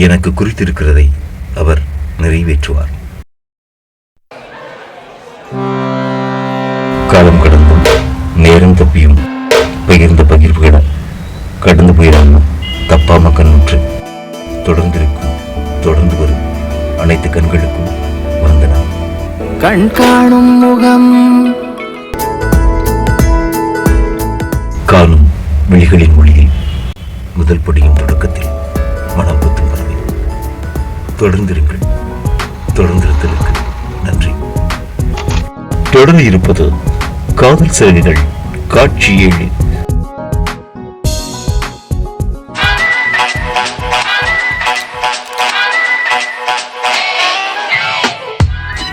எனக்கு குறித்திருக்கிறதை அவர் நிறைவேற்றுவார். காலம் கடந்தும் நேரம் தப்பியும் பகிர்ந்த பகிர்வுகளை கடந்து போயிடாம தப்பாம கண்ணுற்று தொடர்ந்திருக்கும் தொடர்ந்து வரும் அனைத்து கண்களுக்கும் வந்தனம் கண் காணும் முகம். காணும் விழிகளின் மொழியில் முதல் படியும் தொடக்கத்தில் மனம் பறவை தொடர்ந்திருங்கள். தொடர்ந்திருத்தலுக்கு நன்றி. தொடர்ந்து இருப்பது காதல் சிறகுகள் காட்சி ஏழு.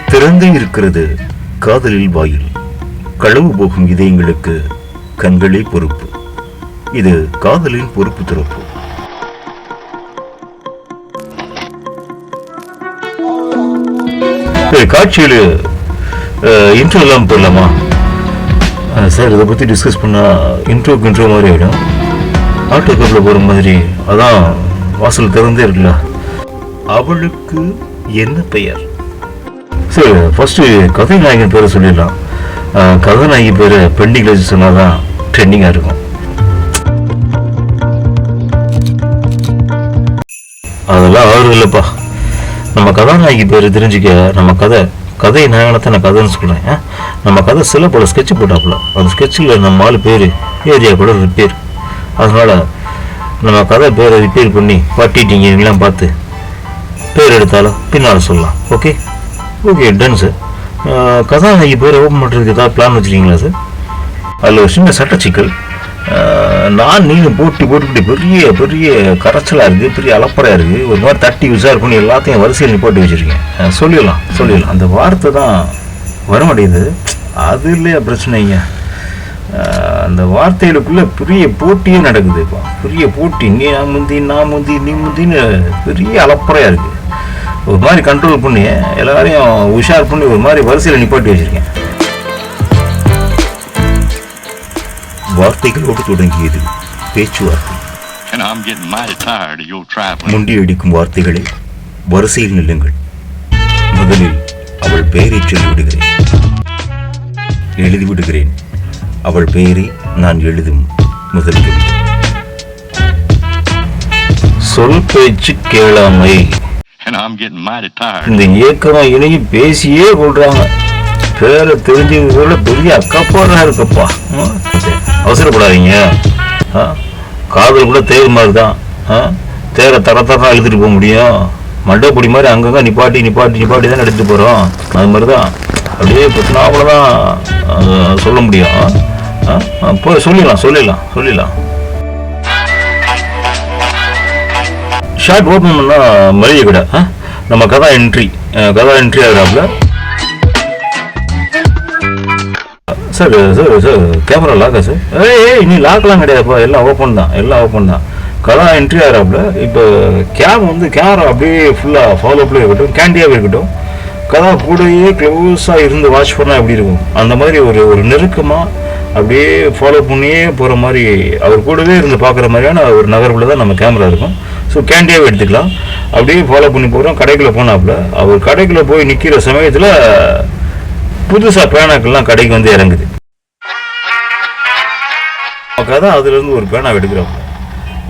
திறந்து இருக்கிறது காதலில் வாயில். களவு போகும் இதயங்களுக்கு கண்களே பொறுப்பு. இது காதலின் பொறுப்பு துறப்பு. காட்சியில் இன்ட்ரோ இல்லாமல் போடலாமா அஹ், சார் இதை பற்றி டிஸ்கஸ் பண்ணால் இன்ட்ரோக்கு இன்ட்ரோ மாதிரி ஆகிடும் ஆட்டோ கப்பில் போகிற மாதிரி அதான் வாசல் திறந்தே இருக்குல்ல. அவளுக்கு என்ன பெயர்? சரி ஃபர்ஸ்ட் கதாநாயகன் பேரை சொல்லிடலாம். கதாநாயகி பேரை பெண்டிங்கில் வச்சு சொன்னால் தான் ட்ரெண்டிங்காக இருக்கும். அதெல்லாம் ஆர்வம் இல்லைப்பா. நம்ம கதாநாயகி பேர் தெரிஞ்சுக்க நம்ம கதை கதை நாயகனத்தை நான் கதைன்னு சொல்கிறேன் ஆ? நம்ம கதை சில பல ஸ்கெட்ச் போட்டாப்புல. அந்த ஸ்கெட்சில் நம்ம ஆள் பேர் ஏரியா கூட ரிப்பேர் அதனால் நம்ம கதை பேரை ரிப்பேர் பண்ணி பட்டிட்டீங்க பார்த்து பேர் எடுத்தாலும் பின்னால் சொல்லலாம். ஓகே ஓகே டன் சார் கதாநாயகி பேர் ஓப்பன் பண்ணுறதுக்கு ஏதாவது பிளான் வச்சுருக்கீங்களா சார் அதில் ஒரு சின்ன சட்ட சிக்கல் நான் நீங்க போட்டி போட்டுக்கிட்டு பெரிய பெரிய கரைச்சலாக இருக்குது பெரிய அலப்பறையாக இருக்குது ஒரு மாதிரி தட்டி விசார் பண்ணி எல்லாத்தையும் வரிசையில் போட்டு வச்சுருக்கேன் சொல்லிடலாம் சொல்லிடலாம். அந்த வார்த்தை தான் வர மாட்டேங்குது அது இல்லையா பிரச்சனைங்க. அந்த வார்த்தைகளுக்குள்ளே பெரிய போட்டியே நடக்குது இப்போ. பெரிய போட்டி நீ நான் முந்தி நான் முந்தி நீ முந்தின்னு பெரிய அலப்பறையாக இருக்குது ஒரு மாதிரி கண்ட்ரோல் பண்ணி எல்லாரையும் உஷார் பண்ணி ஒரு மாதிரி வரிசையில் நிப்பாட்டி வச்சுருக்கேன் வார்த்தைகளோடு தொடங்கியது பேச்சுவார்த்தை. முண்டியடிக்கும் வார்த்தைகளை வரிசையில் நில்லுங்கள். முதலில் அவள் பெயரை சொல்லிவிடுகிறேன். எழுதிவிடுகிறேன். அவள் பெயரை நான் எழுதும் முதல் சொல் பேச்சு கேளாமை. இந்த இயக்கமா இணைய பேசியே கொள்றாங்க. பேரை தெரிஞ்சதுக்குள்ள பெரிய அக்காப்பாடா இருக்கப்பா. அவசரப்படாதீங்க ஆ? காதல் கூட தேர் மாதிரி தான் ஆ? தேரை தர தரம் இழுத்துட்டு போக முடியும் மண்டபப்படி மாதிரி அங்கங்கே நிப்பாட்டி நிப்பாட்டி நிப்பாட்டி தான் எடுத்துட்டு போகிறோம் அது மாதிரி தான் அப்படியே பிரச்சனாவில் தான் சொல்ல முடியும் ஆ? ஆ? போய் சொல்லிடலாம் சொல்லிடலாம் சொல்லிடலாம் ஷார்ட் ஓப்பன் பண்ணால் மளிகை கடை ஆ? நம்ம கதா என்ட்ரி கதா என்ட்ரி ஆகிறாப்புல சார் சார் சார் கேமரா லாக்கா சார் ஏய் ஏய் நீ லாக்லாம் கிடையாதுப்பா. எல்லாம் ஓப்பன் தான். எல்லாம் ஓப்பன் தான். கதா என்ட்ரி ஆகிறாப்புல இப்போ கேம் வந்து கேமரா அப்படியே ஃபுல்லாக ஃபாலோ அப்லேயே இருக்கட்டும் கேண்டியாகவே இருக்கட்டும். கதா கூடயே க்ளோஸாக இருந்து வாட்ச் பண்ணால் எப்படி இருக்கும்? அந்த மாதிரி ஒரு ஒரு நெருக்கமாக அப்படியே ஃபாலோ பண்ணியே போகிற மாதிரி அவர் கூடவே இருந்து பார்க்குற மாதிரியான ஒரு நகர்வில் தான் நம்ம கேமரா இருக்கும். ஸோ கேண்டியாகவே எடுத்துக்கலாம். அப்படியே ஃபாலோ பண்ணி போகிறோம் கடைக்குள்ளே போனாப்புல. அவர் கடைக்குள்ளே போய் நிற்கிற சமயத்தில் புதுசாக பேனாக்கள்லாம் கடைக்கு வந்து இறங்குது. நம்ம கதை அதுலேருந்து ஒரு பேனா எடுக்கிறோம்.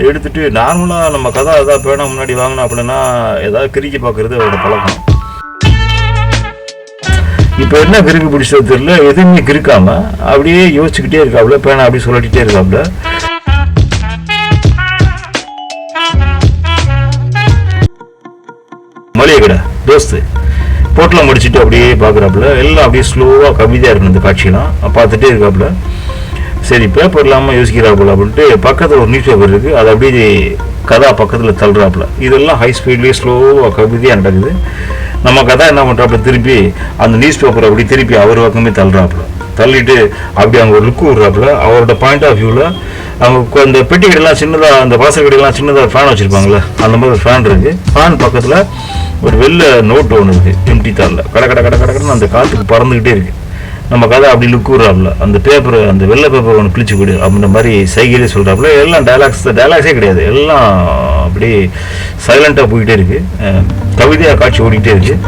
எடுத்துட்டு நார்மலாக நம்ம கதை ஏதாவது பேனா முன்னாடி வாங்கினோம் அப்படின்னா ஏதாவது கிறுக்கி பாக்குறது அவரோட பழக்கம். இப்போ என்ன கிறுக்கு பிடிச்சது தெரியல எதுவுமே கிறுக்காம அப்படியே யோசிச்சுக்கிட்டே இருக்காப்புல பேனா அப்படியே சொல்லிட்டே இருக்காப்புல மளிகை கடை தோஸ்து. போட்டெலாம் முடிச்சுட்டு அப்படியே பார்க்குறாப்புல. எல்லாம் அப்படியே ஸ்லோவாக கவிதையாக இருக்கணும் இந்த காட்சியெல்லாம். பார்த்துட்டே இருக்காப்புல. சரி பேப்பர் இல்லாமல் யோசிக்கிறாப்புல அப்படின்ட்டு பக்கத்தில் ஒரு நியூஸ் பேப்பர் இருக்குது அதை அப்படியே கதா பக்கத்தில் தள்ளுறாப்புல. இதெல்லாம் ஹை ஸ்பீட்லேயே ஸ்லோவாக கவிதையாக நடக்குது. நம்ம கதா என்ன பண்ணுறாப்புல திருப்பி அந்த நியூஸ் பேப்பரை அப்படி திருப்பி அவர் பக்கமே தள்ளுறாப்புல. தள்ளிட்டு அப்படி அவங்க ஒரு லுக்கு விடுறாப்புல. அவரோட பாயிண்ட் ஆஃப் வியூவில் அவங்க அந்த இந்த பெட்டி கடையெல்லாம் சின்னதாக அந்த வாசல் கடையெல்லாம் சின்னதாக ஃபேன் வச்சுருப்பாங்களே அந்த மாதிரி ஒரு ஃபேன் இருக்குது ஃபேன் பக்கத்தில் ஒரு வெள்ளை நோட்டு ஒன்று இருக்குது எம்டி தாளில். கட கட கட கட அந்த காற்றுக்கு பறந்துக்கிட்டே இருக்குது நம்ம கதை அப்படி லுக் விடுறாப்புல. அந்த பேப்பர் அந்த வெள்ளை பேப்பர் ஒன்று பிழிச்சு கொடு அப்படின்ற மாதிரி சைகிலே சொல்கிறாப்புல எல்லாம் டைலாக்ஸ் டைலாக்ஸே கிடையாது. எல்லாம் அப்படி அப்படியே சைலண்டாக போயிட்டே இருக்குது கவிதையாக காட்சி ஓடிக்கிட்டே இருக்குது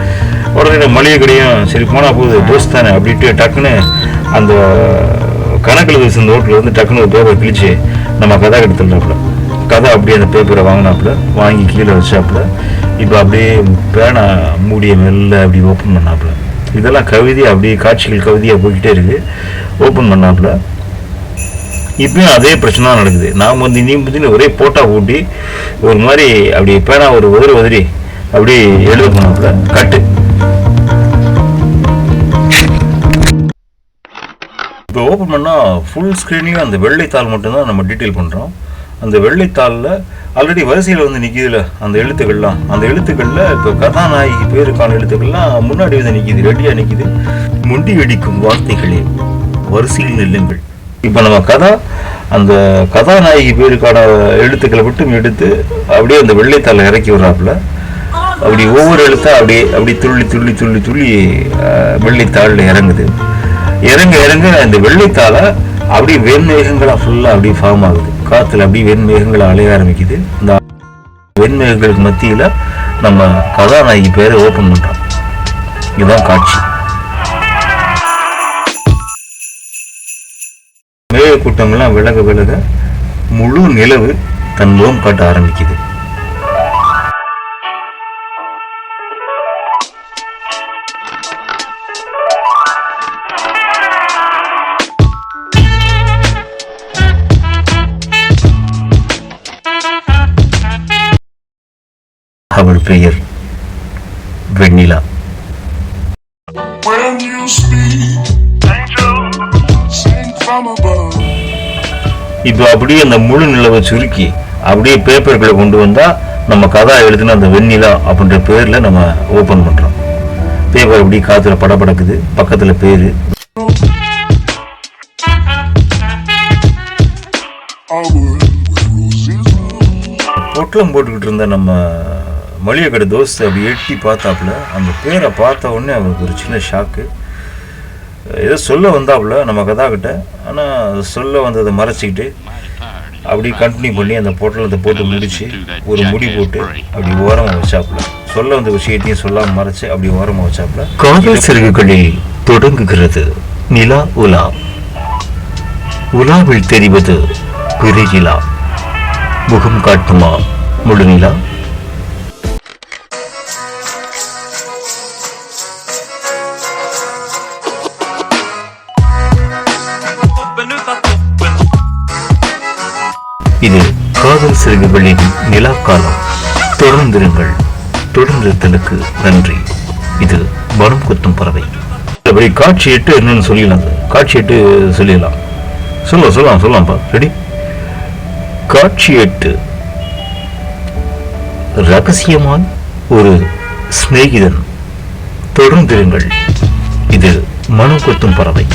உடனே இந்த மளிகை கடையும் சரி போனால் போகுது தோஸ்த் தானே அப்படின்ட்டு டக்குன்னு அந்த கணக்கில் இந்த ஹோட்டலில் வந்து டக்குன்னு ஒரு பேப்பர் கிழிச்சு நம்ம கதை எடுத்துடலாப்புல கதை அப்படியே அந்த பேப்பரை வாங்கினாப்புல. வாங்கி கீழே வச்சாப்புல. இப்போ அப்படியே பேனா மூடிய மெல்ல அப்படி ஓப்பன் பண்ணாப்புல. இதெல்லாம் கவிதை அப்படியே காட்சிகள் கவிதையாக போய்கிட்டே இருக்கு. ஓப்பன் பண்ணாப்புல. இப்பயும் அதே பிரச்சனை தான் நடக்குது. நாம் வந்து இனியும் பற்றி ஒரே போட்டா போட்டி ஒரு மாதிரி அப்படி பேனா ஒரு உதறி உதறி அப்படியே எழுத போனாப்புல. கட்டு. இப்போ ஓப்பன் பண்ணால் ஃபுல் ஸ்க்ரீன்லேயும் அந்த வெள்ளைத்தாள் மட்டும்தான் நம்ம டீட்டெயில் பண்ணுறோம் அந்த வெள்ளைத்தாளில் ஆல்ரெடி வரிசையில் வந்து நிற்கிதுல அந்த எழுத்துக்கள்லாம். அந்த எழுத்துக்களில் இப்போ கதாநாயகி பேருக்கான எழுத்துக்கள்லாம் முன்னாடி வந்து நிற்கிது ரெடியாக நிற்கிது முண்டி வெடிக்கும் வார்த்தைகளே வரிசையில் நெல்லுங்கள். இப்போ நம்ம கதா அந்த கதாநாயகி பேருக்கான எழுத்துக்களை மட்டும் எடுத்து அப்படியே அந்த வெள்ளைத்தாளை இறக்கி விடுறாப்புல. அப்படி ஒவ்வொரு எழுத்தா அப்படியே அப்படி துள்ளி துள்ளி துள்ளி துள்ளி வெள்ளைத்தாளில் இறங்குது. இறங்க இறங்க இந்த வெள்ளைத்தால அப்படியே வெண்மேகங்களா ஃபுல்லாக அப்படியே ஃபார்ம் ஆகுது. காற்றுல அப்படியே வெண்மேகங்களை அலைய ஆரம்பிக்குது. இந்த வெண்மேகங்களுக்கு மத்தியில் நம்ம கதாநாயகி பேரை ஓப்பன் பண்ணுறோம் இதுதான் காட்சி. மேக கூட்டங்கள்லாம் விலக விலக முழு நிலவு தன் முகம் காட்ட ஆரம்பிக்குது. இப்போ அப்படியே அந்த முழு நிலவை சுருக்கி அப்படியே பேப்பர்களை கொண்டு வந்தால் நம்ம கதா எழுதின அந்த வெண்ணிலா அப்படின்ற பேரில் நம்ம ஓப்பன் பண்ணுறோம் பேப்பர் அப்படியே காற்றுல படபடக்குது. பக்கத்தில் பேர். பொட்டலம் போட்டுக்கிட்டு இருந்த நம்ம மளிகை கடை தோஸ்து அப்படி எட்டி பார்த்தாப்புல அந்த பேரை பார்த்த உடனே அவருக்கு ஒரு சின்ன ஷாக்கு ஏதோ சொல்ல வந்தாப்புல நம்ம கதா கிட்ட ஆனால் சொல்ல வந்ததை மறைச்சிக்கிட்டு அப்படி கண்டினியூ பண்ணி அந்த பொட்டலத்தை போட்டு முடிச்சு ஒரு முடி போட்டு அப்படி ஓரமாக வச்சாப்புல. சொல்ல வந்த விஷயத்தையும் சொல்லாம மறைச்சு அப்படி ஓரமாக வச்சாப்புல. காதல் சிறகுகளில் தொடங்குகிறது. நிலா உலா. உலாவில் தெரிவது பிரிகிலா. முகம் காட்டுமா முழு நிலா இது காதல் சிறுகுகளின் நிலா காலம் தொடர்ந்திருங்கள். தொடர்ந்திருத்தலுக்கு நன்றி. இது மனம் குத்தும் பறவை. அப்படி காட்சி எட்டு என்னன்னு சொல்லிடலாம் காட்சி எட்டு சொல்லிடலாம். சொல்லலாம் சொல்லலாம் சொல்லலாம்ப்பா ரெடி. காட்சி எட்டு. ரகசியமான் ஒரு சிநேகிதன். தொடர்ந்திருங்கள். இது மனம் கொத்தும் பறவை.